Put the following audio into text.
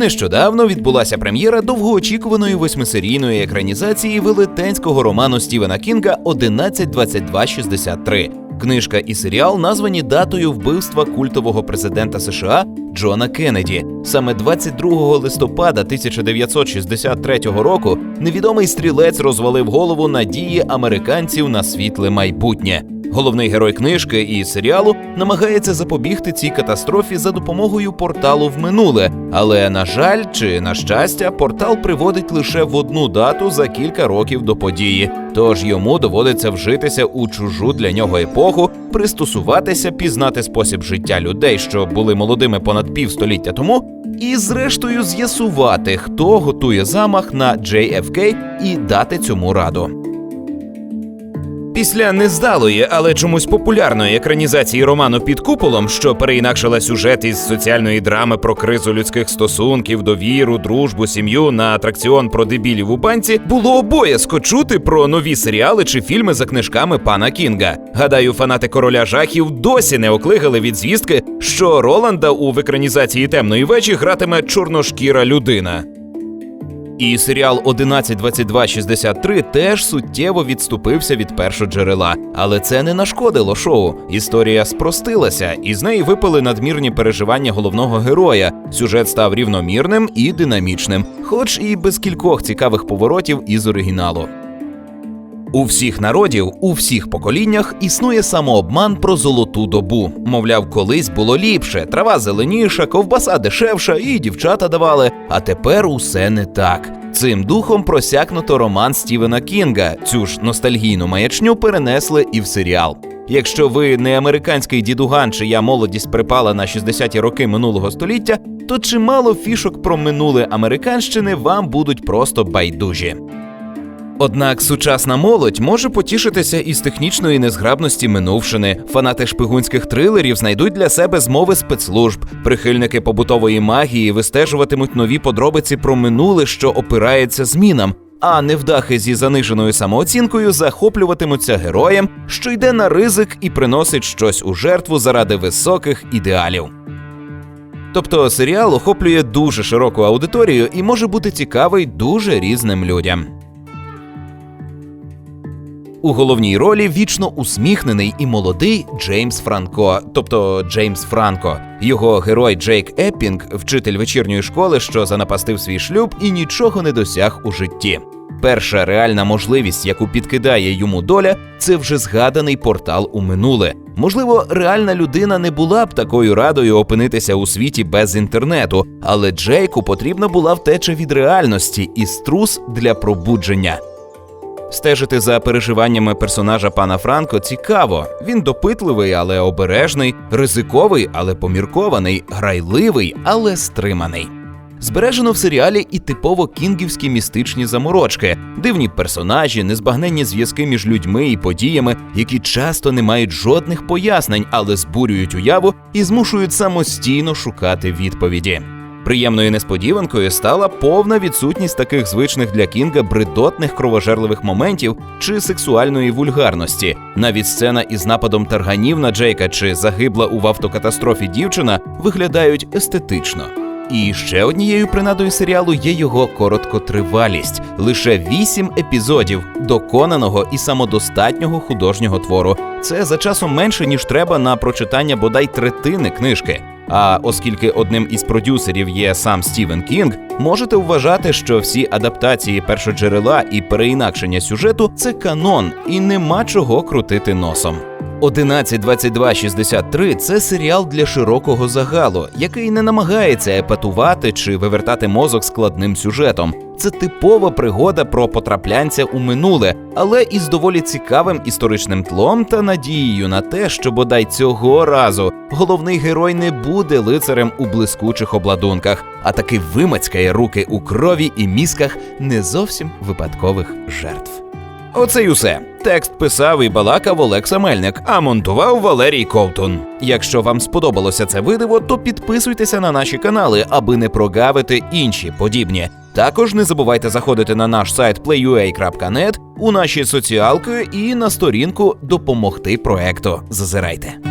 Нещодавно відбулася прем'єра довгоочікуваної восьмисерійної екранізації велетенського роману Стівена Кінга «11.22.63». Книжка і серіал названі датою вбивства культового президента США Джона Кеннеді. Саме 22 листопада 1963 року невідомий стрілець розвалив голову надії американців на світле майбутнє. Головний герой книжки і серіалу намагається запобігти цій катастрофі за допомогою порталу в минуле. Але на жаль, чи на щастя, портал приводить лише в одну дату за кілька років до події. Тож йому доводиться вжитися у чужу для нього епоху, пристосуватися, пізнати спосіб життя людей, що були молодими понад півстоліття тому, і зрештою з'ясувати, хто готує замах на JFK і дати цьому раду. Після нездалої, але чомусь популярної екранізації роману під куполом, що переінакшила сюжет із соціальної драми про кризу людських стосунків, довіру, дружбу, сім'ю на атракціон про дебілів у банці, було обов'язково чути про нові серіали чи фільми за книжками пана Кінга. Гадаю, фанати короля жахів досі не оклигали від звістки, що Роланда у екранізації темної вечі гратиме чорношкіра людина. І серіал 11.22.63 теж суттєво відступився від першоджерела. Але це не нашкодило шоу. Історія спростилася, і з неї випали надмірні переживання головного героя. Сюжет став рівномірним і динамічним, хоч і без кількох цікавих поворотів із оригіналу. У всіх народів, у всіх поколіннях існує самообман про золоту добу. Мовляв, колись було ліпше, трава зеленіша, ковбаса дешевша, і дівчата давали. А тепер усе не так. Цим духом просякнуто роман Стівена Кінга. Цю ж ностальгійну маячню перенесли і в серіал. Якщо ви не американський дідуган, чия молодість припала на 60-ті роки минулого століття, то чимало фішок про минуле американщини вам будуть просто байдужі. Однак сучасна молодь може потішитися із технічної незграбності минувшини. Фанати шпигунських трилерів знайдуть для себе змови спецслужб. Прихильники побутової магії вистежуватимуть нові подробиці про минуле, що опирається змінам. А невдахи зі заниженою самооцінкою захоплюватимуться героєм, що йде на ризик і приносить щось у жертву заради високих ідеалів. Тобто серіал охоплює дуже широку аудиторію і може бути цікавий дуже різним людям. У головній ролі вічно усміхнений і молодий Джеймс Франко, тобто Джеймс Франко. Його герой Джейк Еппінг, вчитель вечірньої школи, що занапастив свій шлюб і нічого не досяг у житті. Перша реальна можливість, яку підкидає йому доля, це вже згаданий портал у минуле. Можливо, реальна людина не була б такою радою опинитися у світі без інтернету, але Джейку потрібна була втеча від реальності і струс для пробудження. Стежити за переживаннями персонажа пана Франко цікаво. Він допитливий, але обережний, ризиковий, але поміркований, грайливий, але стриманий. Збережено в серіалі і типово кінгівські містичні заморочки, дивні персонажі, незбагненні зв'язки між людьми і подіями, які часто не мають жодних пояснень, але збурюють уяву і змушують самостійно шукати відповіді. Приємною несподіванкою стала повна відсутність таких звичних для Кінга бредотних кровожерливих моментів чи сексуальної вульгарності. Навіть сцена із нападом тарганів на Джейка чи загибла у автокатастрофі дівчина виглядають естетично. І ще однією принадою серіалу є його короткотривалість лише вісім епізодів доконаного і самодостатнього художнього твору. Це за часом менше ніж треба на прочитання бодай третини книжки. А оскільки одним із продюсерів є сам Стівен Кінг, можете вважати, що всі адаптації першоджерела і переінакшення сюжету це канон, і нема чого крутити носом. 11.22.63 – це серіал для широкого загалу, який не намагається епатувати чи вивертати мозок складним сюжетом. Це типова пригода про потраплянця у минуле, але із доволі цікавим історичним тлом та надією на те, що бодай цього разу головний герой не буде лицарем у блискучих обладунках, а таки вимацькає руки у крові і мізках не зовсім випадкових жертв. Оце й усе. Текст писав і балакав Олекса Мельник, а монтував Валерій Ковтун. Якщо вам сподобалося це видиво, то підписуйтеся на наші канали, аби не прогавити інші подібні. Також не забувайте заходити на наш сайт playua.net, у наші соціалки і на сторінку допомогти проекту. Зазирайте.